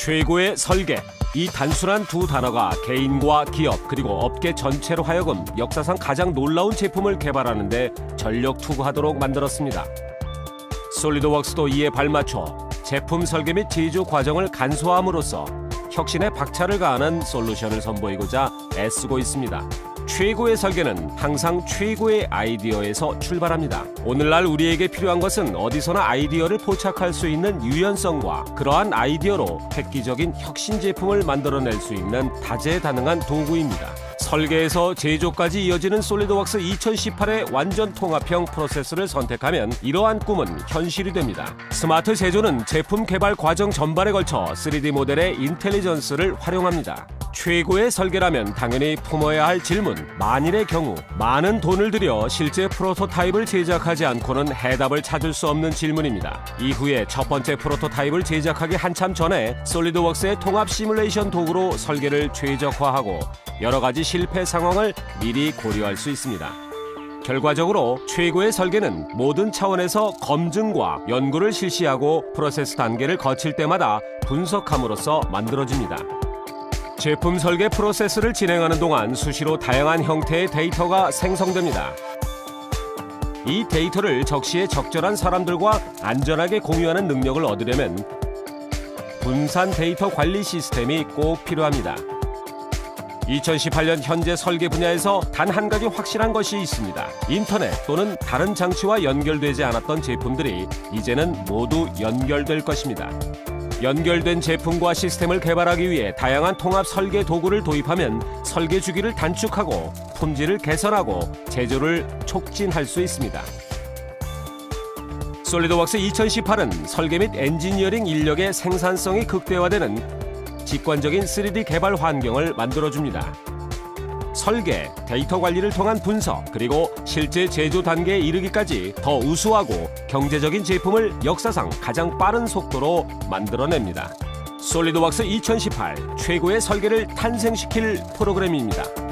최고의 설계. 이 단순한 두 단어가 개인과 기업 그리고 업계 전체로 하여금 역사상 가장 놀라운 제품을 개발하는 데 전력 투구하도록 만들었습니다. 솔리드웍스도 이에 발맞춰 제품 설계 및 제조 과정을 간소함으로써 혁신의 박차를 가하는 솔루션을 선보이고자 애쓰고 있습니다. 최고의 설계는 항상 최고의 아이디어에서 출발합니다. 오늘날 우리에게 필요한 것은 어디서나 아이디어를 포착할 수 있는 유연성과 그러한 아이디어로 획기적인 혁신 제품을 만들어낼 수 있는 다재다능한 도구입니다. 설계에서 제조까지 이어지는 솔리드웍스 2018의 완전 통합형 프로세스를 선택하면 이러한 꿈은 현실이 됩니다. 스마트 제조는 제품 개발 과정 전반에 걸쳐 3D 모델의 인텔리전스를 활용합니다. 최고의 설계라면 당연히 품어야 할 질문. 만일의 경우 많은 돈을 들여 실제 프로토타입을 제작하지 않고는 해답을 찾을 수 없는 질문입니다. 이후에 첫 번째 프로토타입을 제작하기 한참 전에 솔리드웍스의 통합 시뮬레이션 도구로 설계를 최적화하고 여러 가지 실패 상황을 미리 고려할 수 있습니다. 결과적으로 최고의 설계는 모든 차원에서 검증과 연구를 실시하고 프로세스 단계를 거칠 때마다 분석함으로써 만들어집니다. 제품 설계 프로세스를 진행하는 동안 수시로 다양한 형태의 데이터가 생성됩니다. 이 데이터를 적시에 적절한 사람들과 안전하게 공유하는 능력을 얻으려면 분산 데이터 관리 시스템이 꼭 필요합니다. 2018년 현재 설계 분야에서 단 한 가지 확실한 것이 있습니다. 인터넷 또는 다른 장치와 연결되지 않았던 제품들이 이제는 모두 연결될 것입니다. 연결된 제품과 시스템을 개발하기 위해 다양한 통합 설계 도구를 도입하면 설계 주기를 단축하고 품질을 개선하고 제조를 촉진할 수 있습니다. 솔리드웍스 2018은 설계 및 엔지니어링 인력의 생산성이 극대화되는 직관적인 3D 개발 환경을 만들어줍니다. 설계, 데이터 관리를 통한 분석, 그리고 실제 제조 단계에 이르기까지 더 우수하고 경제적인 제품을 역사상 가장 빠른 속도로 만들어냅니다. 솔리드웍스 2018 최고의 설계를 탄생시킬 프로그램입니다.